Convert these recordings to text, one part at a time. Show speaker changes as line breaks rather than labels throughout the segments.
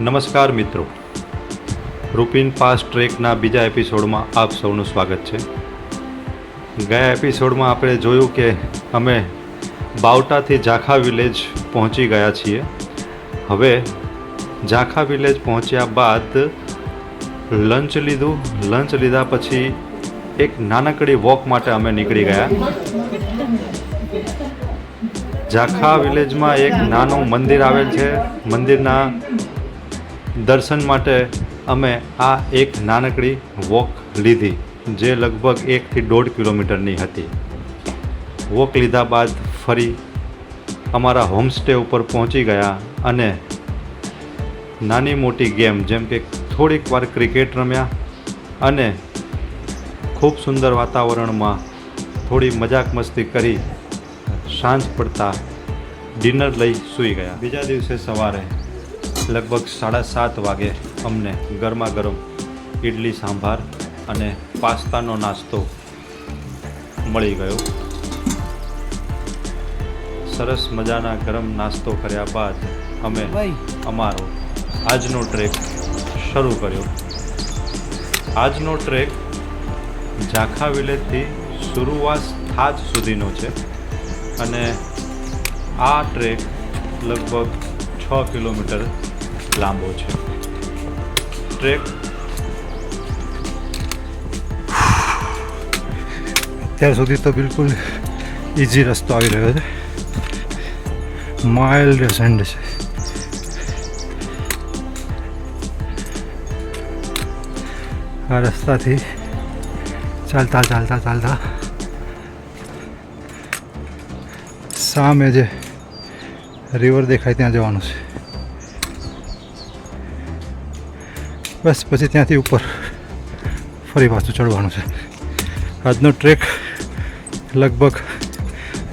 નમસ્કાર મિત્રો. રૂપિન પાસ ટ્રેકના બીજા એપિસોડમાં આપ સૌનું સ્વાગત છે. ગયા એપિસોડમાં આપણે જોયું કે અમે બાવટાથી ઝાંખા વિલેજ પહોંચી ગયા છીએ. હવે ઝાંખા વિલેજ પહોંચ્યા બાદ લંચ લીધું. લંચ લીધા પછી એક નાનકડી વોક માટે અમે નીકળી ગયા. ઝાંખા વિલેજમાં એક નાનું મંદિર આવેલ છે. મંદિરના દર્શન માટે અમે આ એક નાનકડી વોક લીધી, જે લગભગ એકથી દોઢ કિલોમીટરની હતી. વોક લીધા બાદ ફરી અમારા હોમસ્ટે ઉપર પહોંચી ગયા અને નાની મોટી ગેમ, જેમ કે થોડીક વાર ક્રિકેટ રમ્યા અને ખૂબ સુંદર વાતાવરણમાં થોડી મજાક મસ્તી કરી સાંજ પડતા ડિનર લઈ સૂઈ ગયા. બીજા દિવસે સવારે લગભગ સાડા સાત વાગે અમને ગરમા ગરમ ઇડલી સાંભાર અને પાસ્તાનો નાસ્તો મળી ગયો. સરસ મજાના ગરમ નાસ્તો કર્યા બાદ અમે અમારો આજનો ટ્રેક શરૂ કર્યો. આજનો ટ્રેક ઝાખા વિલેજથી સુરુવાસ થાજ સુધીનો છે અને આ ટ્રેક લગભગ છ કિલોમીટર લાંબો છે. ટ્રેક
અત્યાર સુધી તો બિલકુલ ઇઝી રસ્તો આવી રહ્યો છે. માઇલ્ડ સેન્ડ છે. આ રસ્તાથી ચાલતા ચાલતા ચાલતા સામે જે રિવર દેખાય, ત્યાં જવાનું છે. બસ, પછી ત્યાંથી ઉપર ફરી પાછું ચડવાનું છે. આજનો ટ્રેક લગભગ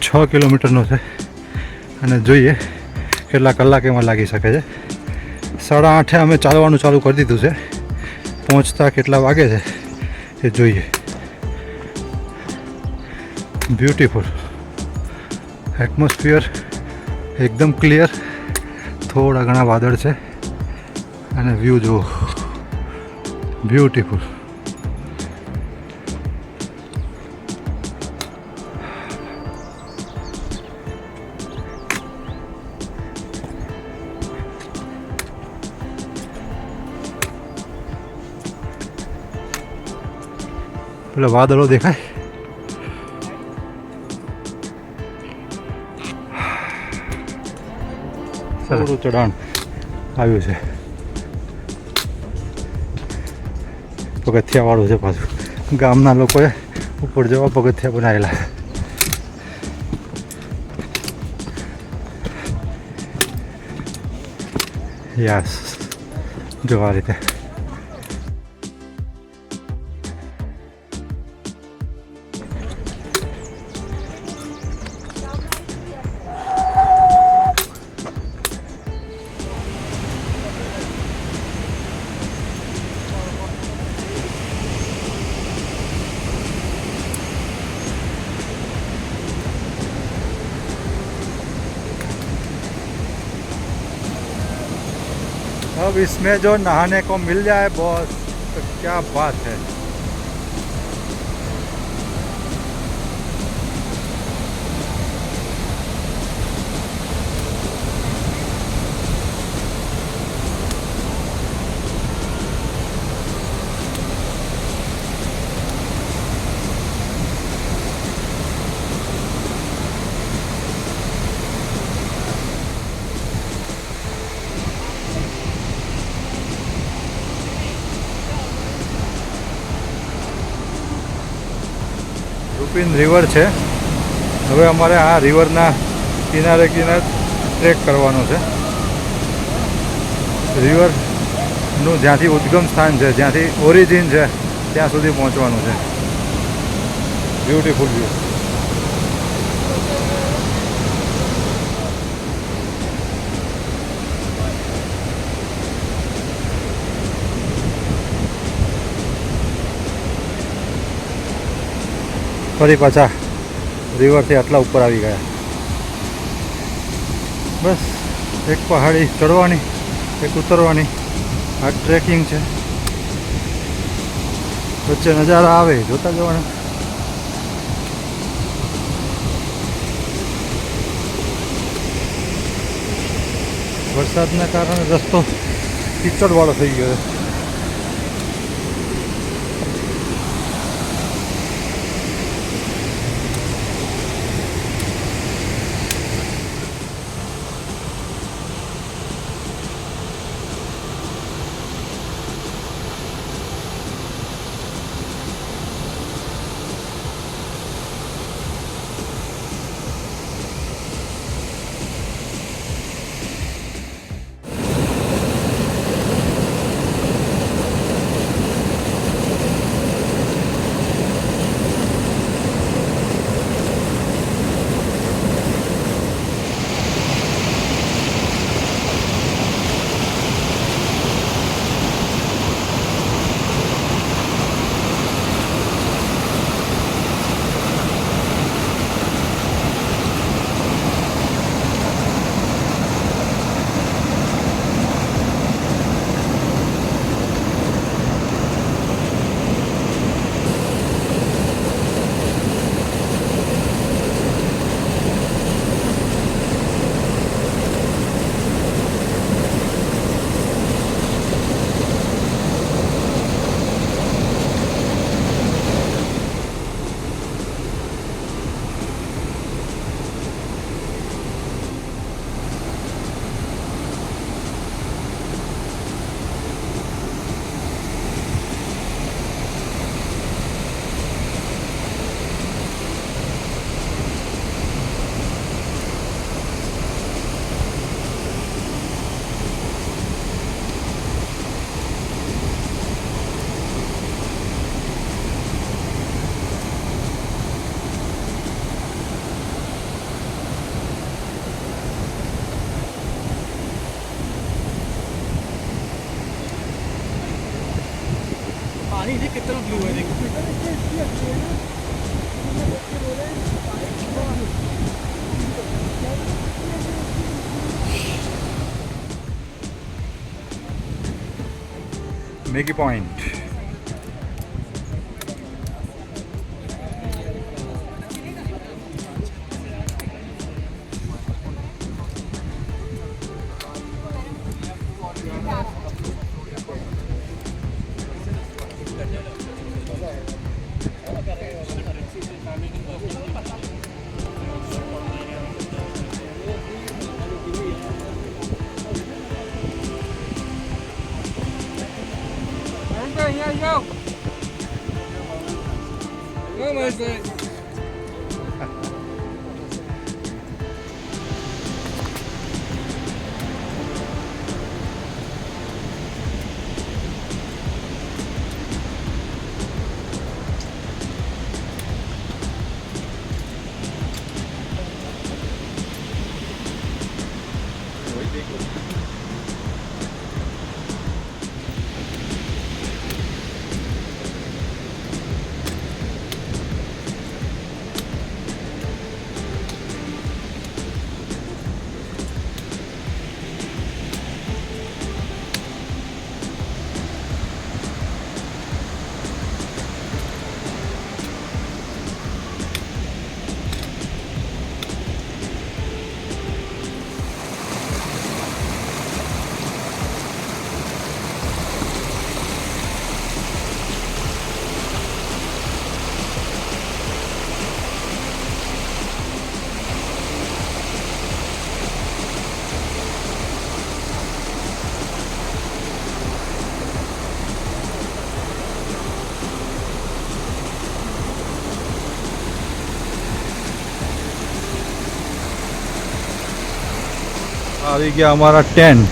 છ કિલોમીટરનો છે. અને જોઈએ કેટલા કલાક એમાં લાગી શકે છે. સાડા આઠે અમે ચાલવાનું ચાલુ કરી દીધું છે. પહોંચતા કેટલા વાગે છે એ જોઈએ. બ્યુટીફુલ એટમોસ્ફિયર એકદમ ક્લિયર થોડા ઘણા વાદળ છે. અને વ્યૂ જુઓ. બ્યુટીફુલ પેલા વાદળો દેખાય? થોડું ચઢાણ આવ્યું છે. પગથિયાવાળું છે પાછું. ગામના લોકોએ ઉપર જવા પગથિયા બનાવેલા. યસ. જો આ રીતે. अब इसमें जो नहाने को मिल जाए बॉस तो क्या बात है રૂપિન રિવર છે. હવે અમારે આ રિવરના કિનારે કિનારે ટ્રેક કરવાનો છે. રિવરનું જ્યાંથી ઉદ્ગમ સ્થાન છે, જ્યાંથી ઓરિજિન છે, ત્યાં સુધી પહોંચવાનું છે. બ્યુટીફુલ વ્યૂ ફરી પાછા રિવરથી આટલા ઉપર આવી ગયા. બસ, એક પહાડી ચડવાની, એક ઉતરવાની. આ ટ્રેકિંગ છે. વચ્ચે નજારા આવે, જોતા જવાના. વરસાદના કારણે રસ્તો કિચડવાળો થઈ ગયો છે.
Make a point. देख
મેગી પોઈન્ટ
અહીંયા જાઓ મસ્ત
આવી ગયા અમારા ટેન્ટ.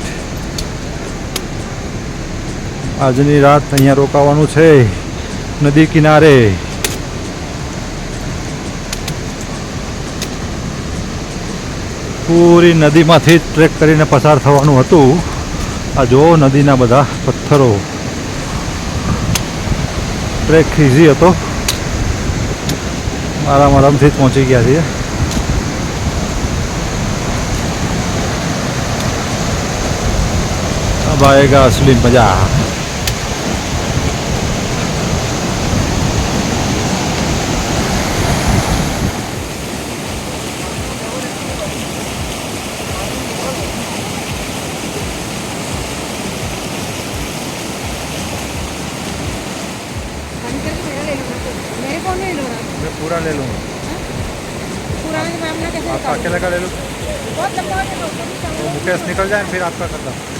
આજની રાત અહીંયા રોકાવાનું છે નદી કિનારે. પૂરી નદીમાંથી ટ્રેક કરીને પસાર થવાનું હતું. આ જો નદીના બધા પથ્થરો. ટ્રેક ઇઝી હતો. આરામ આરામથી જ પહોંચી ગયા છીએ. अब आएगा असली मजा
अंकल को मेरा ले लूँगा तो मेरे फोन में ले लूँगा
मैं पूरा ले लूँगा
पूरा में तो मैं अपना कैसे
आपका
निकालूँ?
अकेले का ले लूँ
बहुत लंबा हो जाएगा उसको नहीं
तो मुकेश निकल जाए फिर आपका करता